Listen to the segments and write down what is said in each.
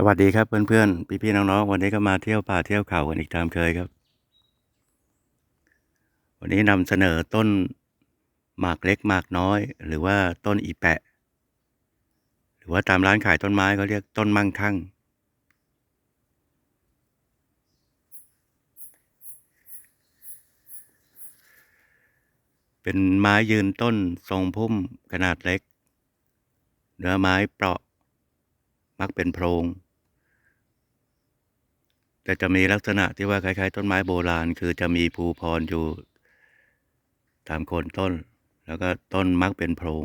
สวัสดีครับเพื่อนๆ พี่ๆน้องๆ วันนี้ก็มาเที่ยวป่าเที่ยวเขากันอีกตามเคยครับ วันนี้นำเสนอต้นหมากเล็กหมากน้อย หรือว่าต้นอีแปะ หรือว่าตามร้านขายต้นไม้เขาเรียกต้นมั่งคั่ง เป็นไม้ยืนต้นทรงพุ่มขนาดเล็ก เนื้อไม้เปราะมักเป็นโพรง แต่จะมีลักษณะที่ว่าคล้ายๆ ต้นไม้โบราณ คือจะมีภูพรอยู่ตามโคนต้น แล้วก็ต้นมักเป็นโพรง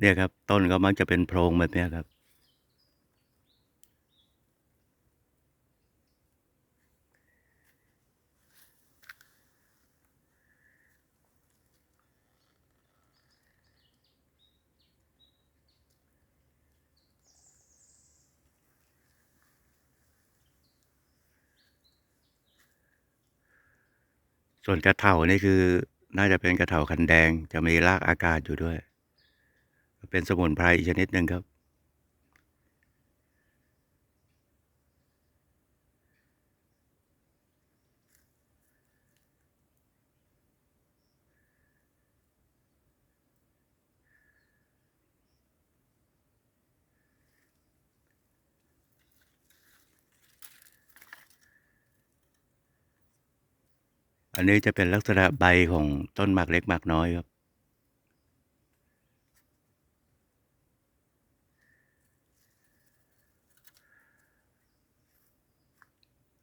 เนี่ยครับ ต้นก็มักจะเป็นโพรงแบบนี้ครับ ส่วนกระเถานี่คือน่าจะเป็นกระเถาคันแดงจะมีรากอากาศอยู่ด้วย เป็นสมุนไพรอีกชนิดหนึ่งครับ อันนี้จะเป็นลักษณะใบของต้นหมากเล็กหมากน้อยครับ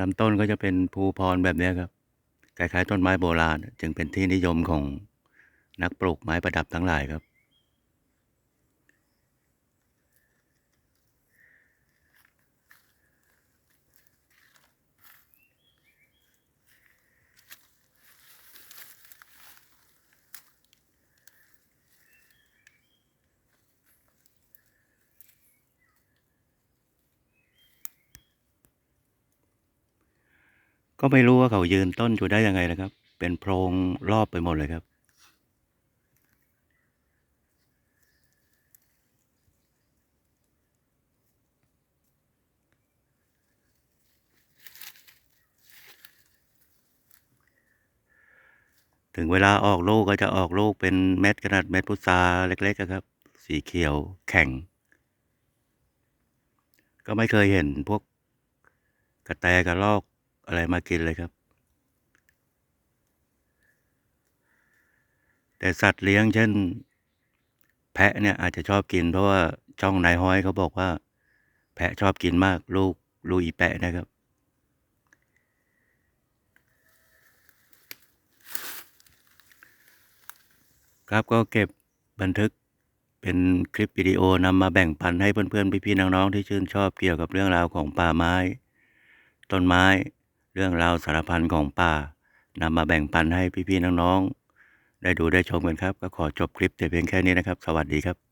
ลำต้นก็จะเป็นภูพรแบบนี้ครับคล้ายๆต้นไม้โบราณ จึงเป็นที่นิยมของนักปลูกไม้ประดับทั้งหลายครับ ก็ไม่รู้ว่าเขายืนต้นอยู่ได้ยังไงนะครับ เป็นโพรงรอบไปหมดเลยครับ ถึงเวลาออกลูกก็จะออกลูกเป็นเม็ดขนาดเม็ดพุทราเล็กๆครับ สีเขียวแข็ง ก็ไม่เคยเห็นพวกกระแตกระรอก อะไรมากินเลยครับ แต่สัตว์เลี้ยงเช่น แพะเนี่ยอาจจะชอบกิน เพราะว่าช่องนายห้อยเขาบอกว่า แพะชอบกินมาก ลูกลูกอีแปะนะครับครับก็เก็บบันทึกเป็นคลิปวิดีโอนำมาแบ่งปันให้เพื่อนๆ พี่ๆ น้องๆ ที่ชื่นชอบเกี่ยวกับเรื่องราวของป่าไม้ ต้นไม้ เรื่องราวสารพันของป่านำมาแบ่งปันให้พี่ๆน้องๆ ได้ดูได้ชมกันครับ ก็ขอจบคลิปแต่เพียงแค่นี้นะครับ สวัสดีครับ